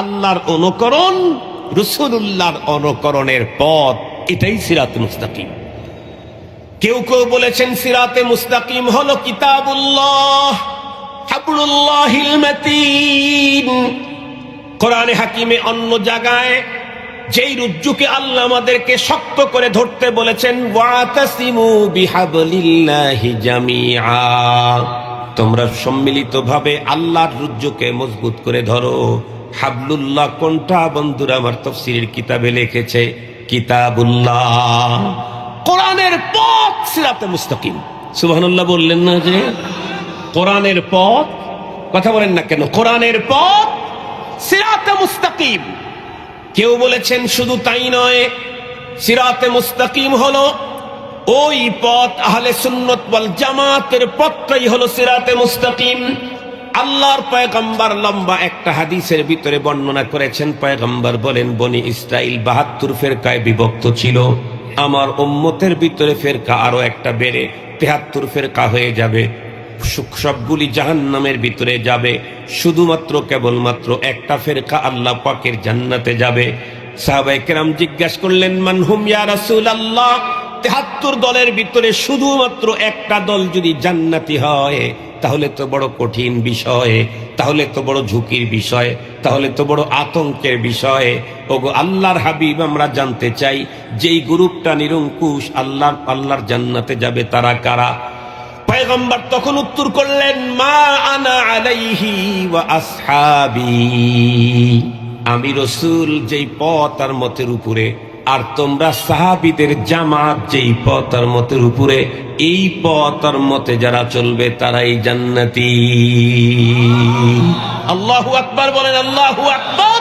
আল্লাহর অনুকরণ রসুল্লাহর অনুকরণের পথ, এটাই সিরাত মুস্তাকিম। কেউ কেউ বলেছেন সিরাতে মুস্তাকিম হলো কিতাবুল্লাহ কোরআনে হাকিমে অন্য জায়গায় যেই রুজ্জুকে আল্লাহ আমাদেরকে শক্ত করে ধরতে বলেছেন তোমরা সম্মিলিতভাবে আল্লাহর রুজ্জুকে মজবুত করে ধরো। হাবলুল্লাহ, কোনটা? বন্ধুরা, আমার তফসিরের কিতাবে লিখেছে, কিতাবুল্লাহ। কোরআনের পথ সিরাতে মুস্তাকিম। সুবহানাল্লাহ বললেন না যে, কোরআনের পথ? কথা বলেন না কেন? কোরআনের পথ সিরাতে মুস্তাকিম। কেউ বলেছেন শুধু তাই নয়, সিরাতে মুস্তাকিম হলো ওই পথ আহলে সুন্নত ওয়াল জামাতের পথটাই হলো সিরাতে মুস্তাকিম। আল্লাহর পয়গম্বর লম্বা একটা হাদিসের ভিতরে বর্ণনা করেছেন, পয়গম্বর বলেন, বনি ইসরাইল বাহাত্তর ফেরকায় বিভক্ত ছিল। আমার উম্মতের ভিতরে ফেরকা আরও একটা বেড়ে তেহাত্তর ফেরকা হয়ে যাবে। সবগুলি জাহান নামের ভিতরে যাবে। শুধুমাত্র কেবলমাত্র একটা ফেরকা আল্লাহ পাকের জান্নাতে যাবে। সাহাবাই কেরাম জিজ্ঞাসা করলেন মানহুম ইয়া রাসূল আল্লাহ তেহাত্তর দলের ভিতরে শুধুমাত্র একটা দল যদি জান্নাতি হয়, তাহলে তো বড় কঠিন বিষয়, তাহলে তো বড় ঝুঁকির বিষয়, তাহলে তো বড় আতঙ্কের বিষয়। ওগো আল্লাহর হাবিব, আমরা জানতে চাই, যেই গ্রুপটা নিরঙ্কুশ, আল্লাহর আল্লাহর জান্নাতে যাবে তারা কারা? পয়গম্বর তখন উত্তর করলেন, মা আনা আলাইহি আসহাবি। আমি রসুল, যেই পথ আর মতের উপরে আর তোমরা সাহাবিদের জামাত যেই পথ মতের উপরে, এই পথ আর মতে যারা চলবে তারাই জান্নাতি। আল্লাহু আকবার বলেন, আল্লাহু আকবার।